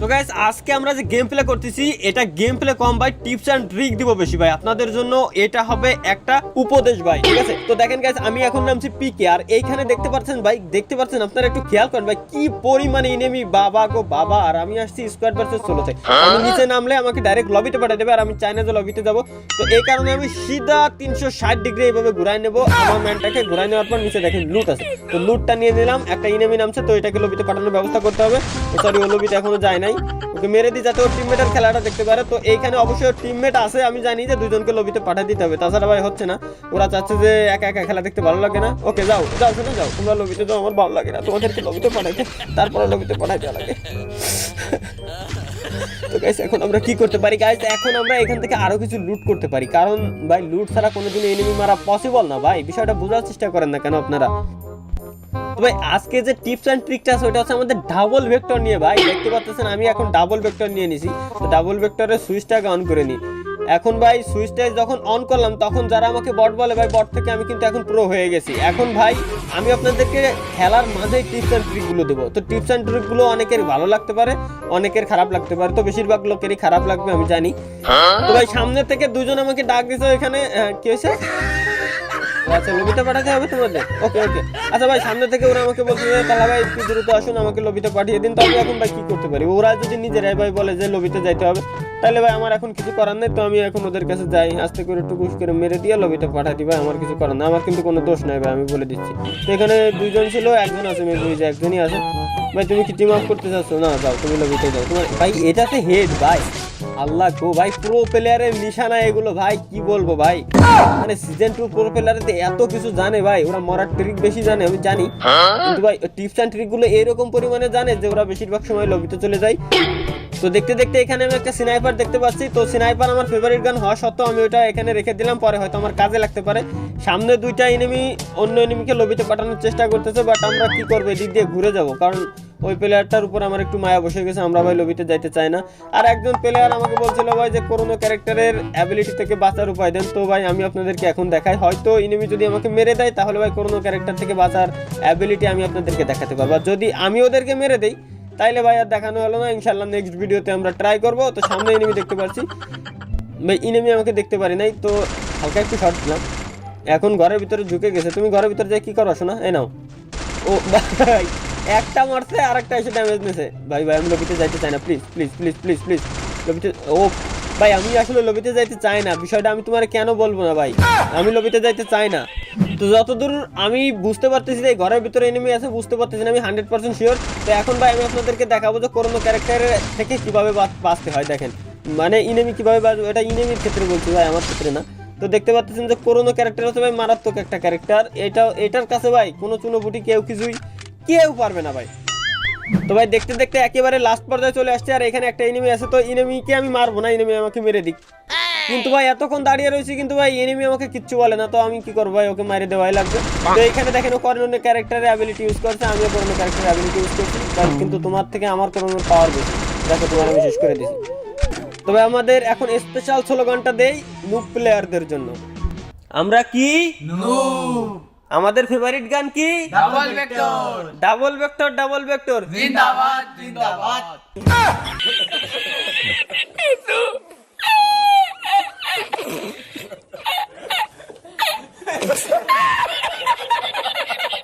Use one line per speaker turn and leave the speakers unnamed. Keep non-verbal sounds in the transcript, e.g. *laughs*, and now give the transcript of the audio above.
তো গাইস আজকে আমরা যে গেম প্লে করতেছি, এটা গেম প্লে কম ভাই টিপস এন্ড ট্রিক দিব বেশি ভাই। আপনাদের জন্য এটা হবে একটা উপদেশ ভাই, ঠিক আছে? তো দেখেন গাইস আমি এখন নামছি পিকে আর এইখানে দেখতে পাচ্ছেন ভাই, দেখতে পাচ্ছেন, আপনারা একটু খেয়াল করেন ভাই, কি পরিমাণে ইনেমি বাবা গো বাবা, আর আমি আসছি স্কোয়াড ভার্সেস ষোলোতে আমি নিচে নামলে আমাকে ডাইরেক্ট লবিতে পাঠিয়ে দেবে, আর আমি চাইনা যে লবিতে যাব। তো এই কারণে আমি সিধা তিনশো ষাট ডিগ্রি এইভাবে ঘুরাই নেব আমার ম্যানটাকে ঘুরাই নেওয়ার পর নিচে দেখেন লুট আছে। তো লুটটা নিয়ে নিলাম, একটা ইনেমি নামছে, তো এটাকে লবিতে পাঠানোর ব্যবস্থা করতে হবে। সরি ও লবিতে এখনও যায় নাই। ওকে মেরে দিই যাতে ওর খেলাটা দেখতে পারে। তো এইখানে অবশ্যই টিমমেট আছে, আমি জানি যে দুজনকে লবিতে পাঠিয়ে দিতে হবে। তাছাড়া ভাই হচ্ছে না। ওরা চাচ্ছে যে একা একা খেলা দেখতে ভালো লাগে না। ওকে, যাও যাও, শুনে, যাও। তোমরা লবিতে যাও, আমার ভালো লাগে না। তোমাদেরকে লবিতে পাঠাইতে তারপরে লবিতে লাগে। এখন আমরা কি করতে পারি? গাইস এখন আমরা এখান থেকে আরও কিছু লুট করতে পারি। কারণ ভাই লুট ছাড়া কোনোদিন এনিমি মারা পসিবল না ভাই। বিষয়টা বোঝার চেষ্টা করেন না কেন আপনারা? তো ভাই আজকে যে টিপস এন্ড ট্রিকটা আছে ওটা হচ্ছে আমাদের ডাবল ভেক্টর নিয়ে ভাই। দেখতে পাচ্ছেন আমি এখন ডাবল ভেক্টর নিয়ে নিছি। তো ডাবল ভেক্টরের সুইচটাকে অন করে নিই এখন ভাই সুইচটা যখন অন করলাম তখন যারা আমাকে বট বলে ভাই বট থেকে আমি কিন্তু এখন প্রো হয়ে গেছি। এখন ভাই আমি আপনাদেরকে খেলার মাঝে টিপস অ্যান্ড ট্রিকগুলো দেবো। তো টিপস অ্যান্ড ট্রিকগুলো অনেকের ভালো লাগতে পারে অনেকের খারাপ লাগতে পারে। তো বেশিরভাগ লোকেরই খারাপ লাগবে আমি জানি। তো ভাই সামনে থেকে দুজন আমাকে ডাক দিছে এখানে কি হয়েছে? আচ্ছা লবিতে পাঠাতে হবে তোমাদের? ওকে ওকে। আচ্ছা ভাই, সামনে থেকে ওরা আমাকে বলছে যে, তাহলে ভাই, একটু আসুন, আমাকে লবিতে পাঠিয়ে দিন। এখন ভাই কি করতে পারি? ওরা যদি নিজেরাই ভাই বলে যে, লবিতে যাইতে হবে, তাহলে ভাই আমার এখন কিছু করার নেই। তো আমি এখন ওদের কাছে যাই, আস্তে করে একটু ঘুষ করে মেরে দিয়ে লবিতে পাঠাই ভাই, আমার কিছু করার আমার কিন্তু কোনো দোষ নাই ভাই, আমি বলে দিচ্ছি। এখানে দুইজন ছিল, একজন আছে, মেবি যে একজনই আছে। ভাই, তুমি কি টিম আপ করতে চাচ্ছ? না, যাও, তুমি লবিতে যাও। তোমার ভাই, এটাতে হেড ভাই। আল্লাহ গো, ভাই প্রো প্লেয়ারের নিশানা এগুলো, ভাই, কি বলব ভাই? মানে সিজন টু প্রো প্লেয়ারে এত কিছু জানে ভাই ওরা মরার ট্রিক বেশি জানে আমি জানি। কিন্তু ভাই টিপস অ্যান্ড ট্রিকগুলো এরকম পরিমাণে জানে যে ওরা বেশিরভাগ সময় লবিতে চলে যায়। তো দেখতে দেখতে এখানে আমি একটা সিনাইপার দেখতে পাচ্ছি। তো সিনাইপার আমার ফেভারিট গান হওয়া সত্ত্বেও আমি ওটা এখানে রেখে দিলাম পরে হয়তো আমার কাজে লাগতে পারে। সামনে দুইটা এনিমি অন্য এনিমিকে লবিতে পাঠানোর চেষ্টা করতেছে বাট আমরা কি করব এদিক দিয়ে ঘুরে যাব। কারণ ওই প্লেয়ারটার উপর আমার একটু মায়া বসে গেছে, আমরা ভাই লবিতে যাইতে চাই না। আর একজন প্লেয়ার আমাকে বলছিল ভাই যে কোনো ক্যারেক্টারের অ্যাবিলিটি থেকে বাঁচার উপায় দেন। তো ভাই, আমি আপনাদেরকে এখন দেখাই। হয়তো ইনিমি যদি আমাকে মেরে দেয়, তাহলে ভাই কোনো ক্যারেক্টার থেকে বাঁচার অ্যাবিলিটি আমি আপনাদেরকে দেখাতে পারব। আর যদি আমি ওদেরকে মেরে দেই, তাইলে ভাই আর দেখানো হলো না। ইনশাল্লাহ নেক্সট ভিডিওতে আমরা ট্রাই করব। তো সামনে ইনিমি দেখতে পাচ্ছি ভাই ইনিমি আমাকে দেখতে পারি নাই, তো হালকা একটু শর্ট দিলাম। এখন ঘরের ভিতরে ঢুকে গেছে। তুমি ঘরের ভিতরে যাই, কি করো শোনা, এই নাও। ও, *laughs* ভাই। একটা মারছে আর একটা এসে ড্যামেজ নিয়েছে ভাই ভাই, আমি লবিতে যাইতে চাই না please please please please please লবিতে, ও, ভাই, আমি আসলে লবিতে যাইতে চাই না। বিষয়টা আমি তোমার কেন বলব না, ভাই? আমি লবিতে যাইতে চাই না। তো যতদূর আমি বুঝতে পারতেছি যে ঘরের ভিতরে এনিমি আছে, বুঝতে পারতেছি না, আমি হান্ড্রেড পার্সেন্ট শিওর তো এখন, ভাই, আমি আপনাদেরকে দেখাবো যে কোনো ক্যারেক্টারের থেকে কীভাবে বাঁচ- বাঁচতে হয়, দেখেন। মানে ইনেমি কীভাবে বাঁচবে, এটা ইনেমির ক্ষেত্রে বলছি, ভাই, আমার ক্ষেত্রে না। তো দেখতে পাচ্ছেন যে করোনো ক্যারেক্টার হচ্ছে, ভাই, মারাত্মক একটা ক্যারেক্টার এটা এটার কাছে, ভাই, কোনো চুনোপুটি কেউ কিছুই কেউ পারবে না ভাই। তো ভাই, দেখতে দেখতে একেবারে লাস্ট পর্যায়ে চলে আসছে আর এখানে একটা এনিমি আছে, তো এনিমিকে আমি মারবো না এনিমি আমাকে মেরে দিক। কিন্তু ভাই, এতক্ষণ দাঁড়িয়ে রয়েছি, কিন্তু ভাই এনিমি আমাকে কিচ্ছু বলে না, তো আমি কি করব ভাই, ওকে মারি দেওয়াই লাগবে। তো এখানে দেখেন, ও করোনো ক্যারেক্টারের অ্যাবিলিটি ইউজ করছে, আমিও করোনো ক্যারেক্টারের অ্যাবিলিটি ইউজ করছি কিন্তু তোমার থেকে আমার করোনোর পাওয়ার বেশি। দেখো, তোমার আমি শেষ করে দিছি। তবে আমাদের এখন স্পেশাল ষোলো ঘণ্টা দেই নুক প্লেয়ারদের জন্য। আমরা কি? আমাদের ফেভারিট গান কি?
Double vector
double vector double vector
জিন্দাবাদ জিন্দাবাদ। *laughs*